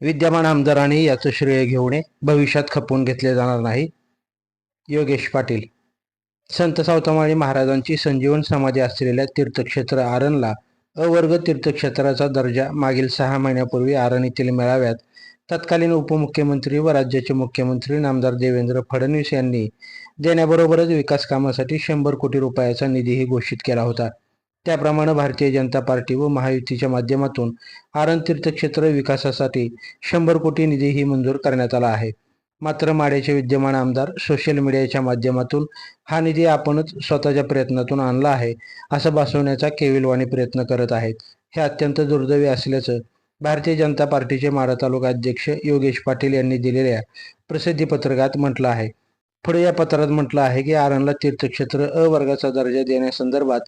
विद्यमान आमदारांनी याचं श्रेय घेऊ भविष्यात खपवून घेतले जाणार नाही. योगेश पाटील. संत सावतामाळी महाराजांची संजीवन समाधी असलेल्या तीर्थक्षेत्र आरणला अवर्ग तीर्थक्षेत्राचा दर्जा मागील सहा महिन्यापूर्वी आरण येथील मेळाव्यात तत्कालीन उपमुख्यमंत्री व राज्याचे मुख्यमंत्री नामदार देवेंद्र फडणवीस यांनी देण्याबरोबरच विकास कामासाठी शंभर कोटी रुपयाचा निधीही घोषित केला होता. त्याप्रमाणे भारतीय जनता पार्टी व महायुतीच्या माध्यमातून आरण तीर्थक्षेत्र विकासासाठी शंभर कोटी निधीही मंजूर करण्यात आला आहे. मात्र माड्याचे विद्यमान आमदार सोशल मीडियाच्या माध्यमातून हा निधी आपणच स्वतःच्या प्रयत्नातून आणला आहे असं भासवण्याचा केविलवाणी प्रयत्न करत आहेत. हे अत्यंत दुर्दैवी असल्याचं भारतीय जनता पार्टीचे माढा तालुका अध्यक्ष योगेश पाटील यांनी दिलेल्या प्रसिद्धी पत्रकात म्हटलं आहे. पुढे या पत्रात म्हटलं आहे की आरणला तीर्थक्षेत्र अ वर्गाचा दर्जा देण्यासंदर्भात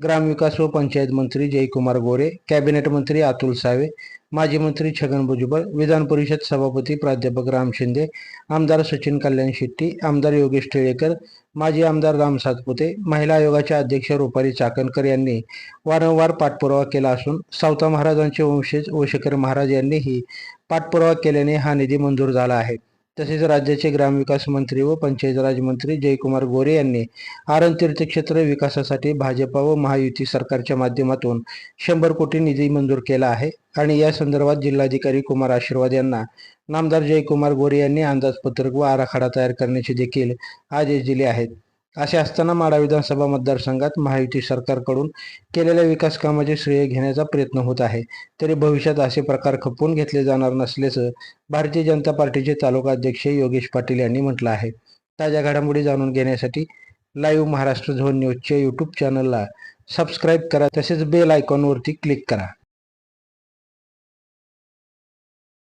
ग्रामविकास व पंचायत मंत्री जयकुमार गोरे कॅबिनेट मंत्री अतुल सावे माजी मंत्री छगन भुजबळ विधान परिषद सभापती प्राध्यापक राम शिंदे आमदार सचिन कल्याण शेट्टी आमदार योगेश टिळेकर माजी आमदार राम सातपुते महिला आयोगाच्या अध्यक्ष रुपाली चाकणकर यांनी वारंवार पाठपुरावा केला असून सावता महाराजांचे वंशज ओशेकर महाराज यांनीही पाठपुरावा केल्याने हा निधी मंजूर झाला आहे. तसेच राज्याचे ग्रामविकास मंत्री व पंचायत राज मंत्री जयकुमार गोरे यांनी आरण तीर्थक्षेत्र विकासासाठी भाजपा व महायुती सरकारच्या माध्यमातून शंभर कोटी निधी मंजूर केला आहे. आणि या संदर्भात जिल्हाधिकारी कुमार आशीर्वाद यांना नामदार जयकुमार गोरे यांनी अंदाजपत्रक व आराखडा तयार करण्याचे देखील आदेश दिले आहेत. असे असताना माडा विधानसभा मतदारसंघात महायुती सरकारकडून केलेल्या विकास कामाचे श्रेय घेण्याचा प्रयत्न होत आहे. तरी भविष्यात असे प्रकार खपवून घेतले जाणार नसल्याचं भारतीय जनता पार्टीचे तालुका अध्यक्ष योगेश पाटील यांनी म्हटलं आहे. ताज्या घडामोडी जाणून घेण्यासाठी लाईव्ह महाराष्ट्र झोन न्यूजच्या यूट्यूब चॅनलला सबस्क्राईब करा. तसेच बेल आयकॉनवरती क्लिक करा.